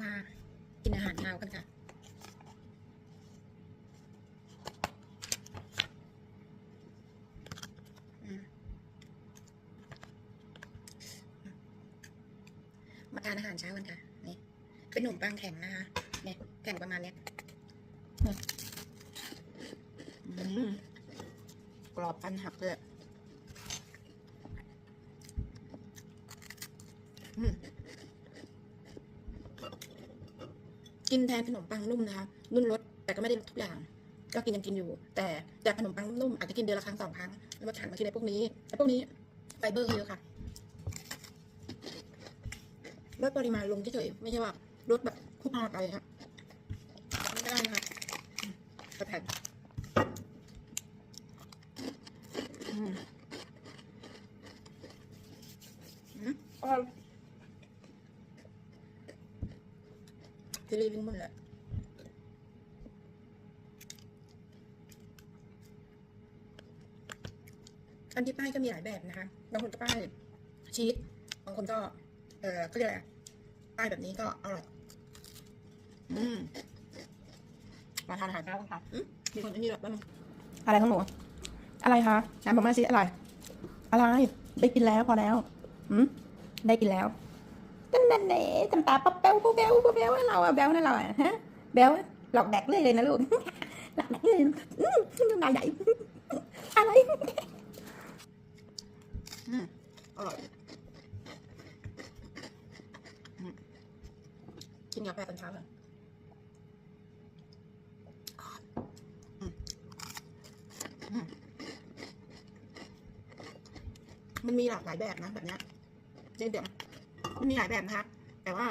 มากินอาหารเช้ากันค่ะ มาทานอาหารเช้ากันค่ะ นี่ เป็นขนมปังแข็งนะคะ เนี่ยแข็งประมาณเนี้ยกรอบปันหักเลย อืม กินแทนขนมปังนุ่มนะคะนุ่นรสแต่ก็ไม่ได้ทุกอย่าง ก็กินยังกินอยู่ แต่แต่ขนมปังนุ่มๆอาจจะกินเดือนละครั้งสองครั้งแล้วมาฉันมากินในพวกนี้ไอ้พวกนี้ไฟเบอร์เยอะค่ะลดปริมาณลงเฉยๆไม่ใช่ว่าลดแบบคุกพาไปฮะไม่ได้นะคะกระแผ่นอืมอืมอร่อย ซีรีส์วิ่งมันแหละอันที่ป้ายก็มีหลายแบบนะคะ บางคนก็ป้ายชีสบางคนก็ เออก็เรียกอะไรอะป้ายแบบนี้ก็อร่อย อืมมาทานอาหารเช้ากันค่ะอืมมีคนอันนี้แบบว่าอะไรของหนู อะไรคะน้ำบอกมาสิอะไร อะไร ได้กินแล้วพอแล้วอืมได้กินแล้ว ตั้นนั่นเน่ทำตาป๊อปเป้วป๊อปเป้วป๊อปเป้วเราอะแบลให้เราอะฮะแบลหลอกแดกเลยเลยนะลูกหลอกแดกเลยอืมน้ำลายใหญ่อะไรอืมอร่อยกินกาแฟตอนเช้าเลยมันมีหลากหลายแบบนะแบบเนี้ยจริงเดี๋ยว มีหลายแบบนะคะแต่ว่า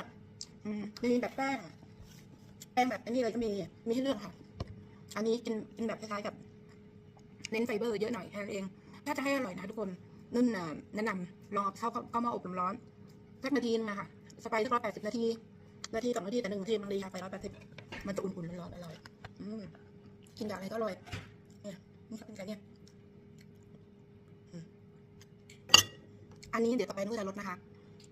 อืมมีแบบแป้งแป้งแบบอันนี้เลยก็มีมีให้เลือกค่ะ อันนี้กินกินแบบคล้ายๆกับ เน้นไฟเบอร์เยอะหน่อยแค่นั้นเอง ถ้าจะให้อร่อยนะทุกคนนุ่นแนะนำลองเอาเข้าเข้ามาอบลมร้อนสักนาทีนึงนะคะสไปสักร้อยแปดสิบนาทีนาทีสองนาทีแต่หนึ่งนาทีมันดีค่ะไฟร้อยแปดสิบมันจะอุ่นๆร้อนๆอร่อยอืมกินกับอะไรก็อร่อยเนี่ยนี่ครับเป็นไงเนี่ยอันนี้เดี๋ยวต่อไปนุ่นจะลดนะคะ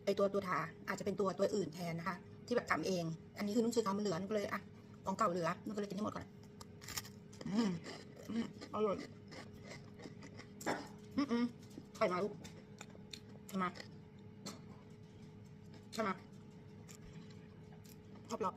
ไอตัวตัวทาอาจจะเป็นตัวตัวอื่นแทนนะคะ ที่แบบทำเอง อันนี้คือนุ่นซื้อเขามันเหลือนุ่นก็เลยอะของเก่าเหลือนุ่นก็เลยกินให้หมดก่อนอร่อยอืมอืมไข่มาลูกทำไมทำไมชอบหรอ